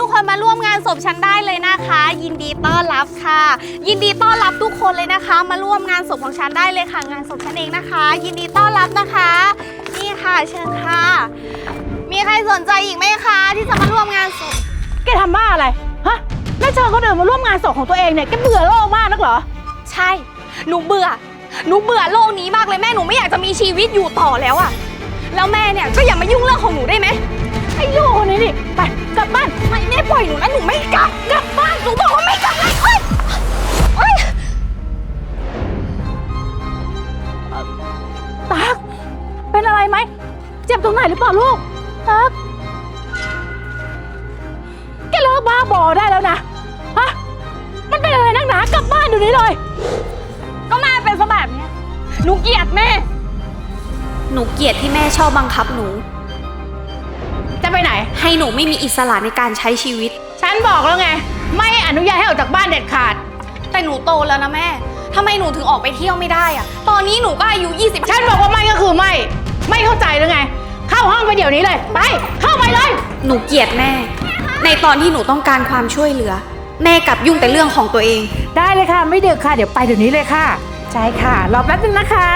ทุกคนมาร่วมงานศพฉันได้เลยนะคะ ยินดีต้อนรับค่ะ ยินดีต้อนรับทุกคนเลยนะคะ มาร่วมงานศพของฉันได้เลยค่ะ งานศพฉันเองนะคะ ยินดีต้อนรับนะคะ นี่ค่ะเชิญค่ะ มีใครสนใจอีกไหมคะ ที่จะมาร่วมงานศพแกทำบ้าอะไร ฮะแม่เชิญคนอื่นมาร่วมงานศพของตัวเองเนี่ย แกเบื่อโลกมากนักเหรอ ใช่ หนูเบื่อ หนูเบื่อโลกนี้มากเลยแม่หนูไม่อยากจะมีชีวิตอยู่ต่อแล้วอะแล้วแม่เนี่ยก็อย่ามายุ่งเรื่องของหนูได้ไหมไอ้ลูกคนนี้นี่ไปกลับบ้านไม่แม่ปล่อยหนูนะหนูไม่กลับกลับบ้านหนูบอกว่าไม่กลับเลยเอ้ยเอ้ยตักเป็นอะไรไหมเจ็บตรงไหนหรือเปล่าลูกตักแกเลิกบ้าบอได้แล้วนะฮะมันเป็นอะไรนักหนากลับบ้านเดี๋ยวนี้เลย ก็แม่เป็นซะแบบเนี้ยหนูเกลียดแม่ หนูเกลียดที่แม่ชอบบังคับหนู จะไปไหน ให้หนูไม่มีอิสระในการใช้ชีวิต ฉันบอกแล้วไง ไม่อนุญาตให้ออกจากบ้านเด็ดขาด แต่หนูโตแล้วนะแม่ทำไมหนูถึงออกไปเที่ยวไม่ได้อะตอนนี้หนูก็อายุ 20 ฉันบอกว่าไม่ก็คือไม่ ไม่เข้าใจหรือไง เข้าห้องไปเดี๋ยวนี้เลย ไป เข้าไปเลย หนูเกลียดแม่ ในตอนที่หนูต้องการความช่วยเหลือ แม่กลับยุ่งแต่เรื่องของตัวเอง ได้เลยค่ะ ไม่ดึกค่ะ เดี๋ยวไปเดี๋ยวนี้เลยค่ะ ใช่ค่ะ รอแป๊บนึงนะคะ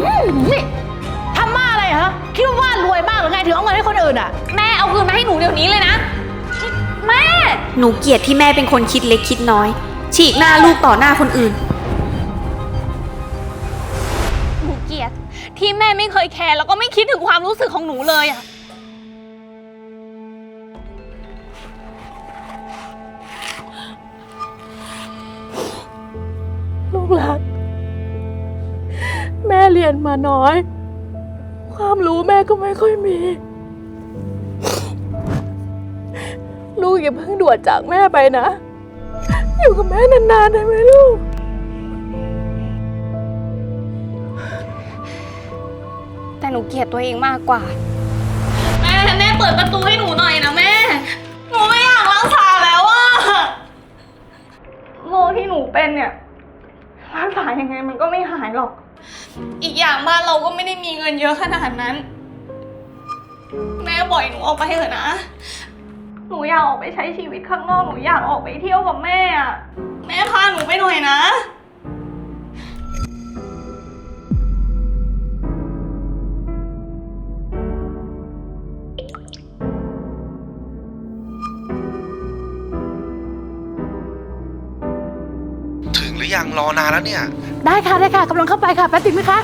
นี่ทำมาอะไรฮะ คิดว่ารวยมากหรือไงถึงเอาเงินให้คนอื่นอะ แม่เอาคืนมาให้หนูเดี๋ยวนี้เลยนะ แม่ หนูเกลียดที่แม่เป็นคนคิดเล็กคิดน้อย ฉีกหน้าลูกต่อหน้าคนอื่น หนูเกลียดที่แม่ไม่เคยแคร์แล้วก็ไม่คิดถึงความรู้สึกของหนูเลยอะลูกรักแม่ เรียนมาน้อย ความรู้แม่ก็ไม่ค่อยมี ลูกอย่าเพิ่งด่วนจากแม่ไปนะ อยู่กับแม่นานๆได้ไหมลูก แต่หนูเกลียดตัวเองมากกว่า แม่ แม่เปิดประตูให้หนูหน่อย แม่ปล่อยหนูออกไปเถอะนะ หนูอยากออกไปใช้ชีวิตข้างนอก หนูอยากออกไปเที่ยวกับแม่อะแม่พาหนูไปหน่อยนะ ถึงหรือยังรอนานแล้วเนี่ย ได้ค่ะได้ค่ะกำลังเข้าไปค่ะแป๊บนึงไหมคะ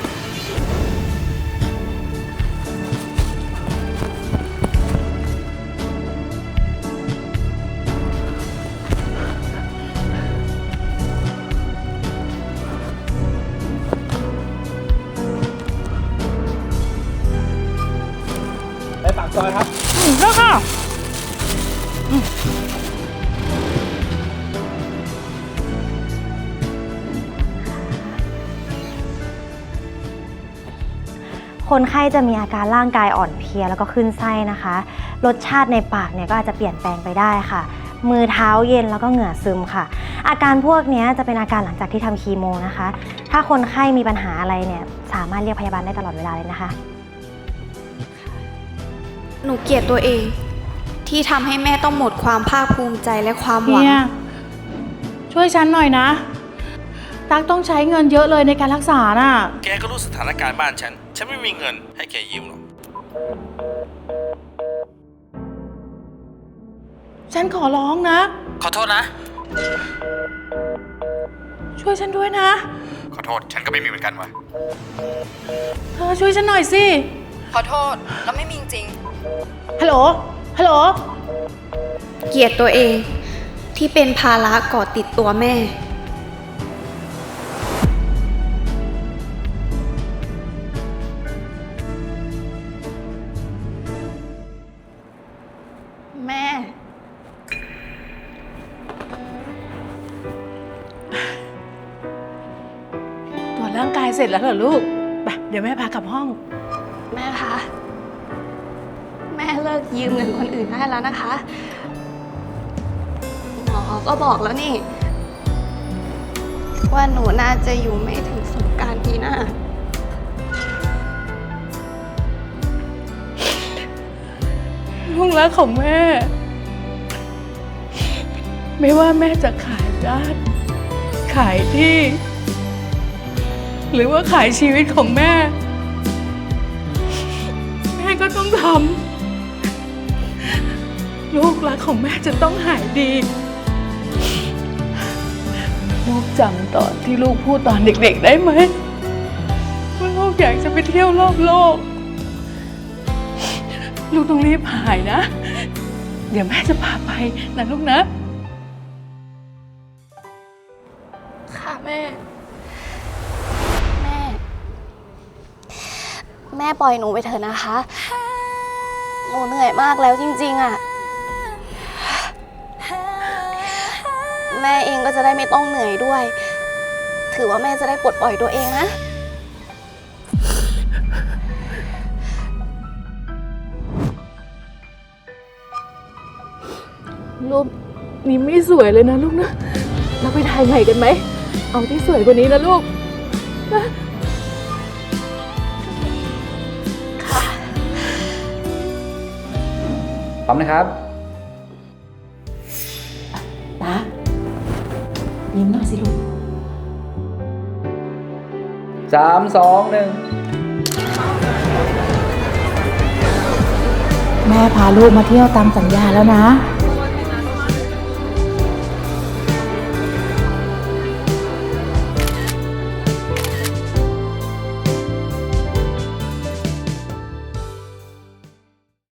อยครับอืมแล้วค่ะคนไข้จะมีอาการร่างกายอ่อนเพลียแล้วก็ขึ้นไส้นะคะ รสชาติในปากเนี่ยก็อาจจะเปลี่ยนแปลงไปได้ค่ะ มือเท้าเย็นแล้วก็เหงื่อซึมค่ะ อาการพวกเนี้ยจะเป็นอาการหลังจากที่ทำคีโมนะคะ ถ้าคนไข้มีปัญหาอะไรเนี่ยสามารถเรียกพยาบาลได้ตลอดเวลาเลยนะคะ หนูเกลียดตัวเอง ที่ทำให้แม่ต้องหมดความภาคภูมิใจและความหวังเนี่ยช่วยฉันหน่อยนะ ตั๊กต้องใช้เงินเยอะเลยในการรักษาน่ะ แกก็รู้สถานการณ์บ้านฉัน ฉันไม่มีเงินให้แกยืมหรอก ฉันขอร้องนะ ขอโทษนะ ช่วยฉันด้วยนะ ขอโทษ ฉันก็ไม่มีเหมือนกันวะ เธอช่วยฉันหน่อยสิ ขอโทษ เราไม่มีจริง ฮัลโหล ฮัลโหล เกลียดตัวเอง ที่เป็นภาระก่อติดตัวแม่ แม่ ตรวจร่างกายเสร็จแล้วเหรอลูก ไป เดี๋ยวแม่พากลับห้อง แม่คะแม่เลิก ยืมเงินคนอื่นได้แล้วนะคะหมอก็บอกแล้วนี่ ว่าหนูน่าจะอยู่ไม่ถึงสงการปีหน้า ลูกรักของแม่ ไม่ว่าแม่จะขายด้าน ขายที่ หรือว่าขายชีวิตของแม่ แม่ก็ต้องทำ ลูกรักของแม่จะต้องหายดี ลูกจำตอนที่ลูกพูดตอนเด็กๆได้ไหมว่าลูกอยากจะไปเที่ยวรอบโลก ลูกต้องรีบหายนะ เดี๋ยวแม่จะพาไปนะลูกนะ ค่ะแม่ แม่ แม่ปล่อยหนูไปเถอะนะคะ หนูเหนื่อยมากแล้วจริง ๆอะ แม่เองก็จะได้ไม่ต้องเหนื่อยด้วย ถือว่าแม่จะได้ปลดปล่อยตัวเองนะ รูปนี้ไม่สวยเลยนะลูกนะ เราไปถ่ายใหม่กันไหม เอาที่สวยกว่านี้นะลูกพร้อมนะครับ ยิ้มหน่อยสิลูกสามสองหนึ่งแม่พาลูกมาเที่ยวตามสัญญาแล้วนะ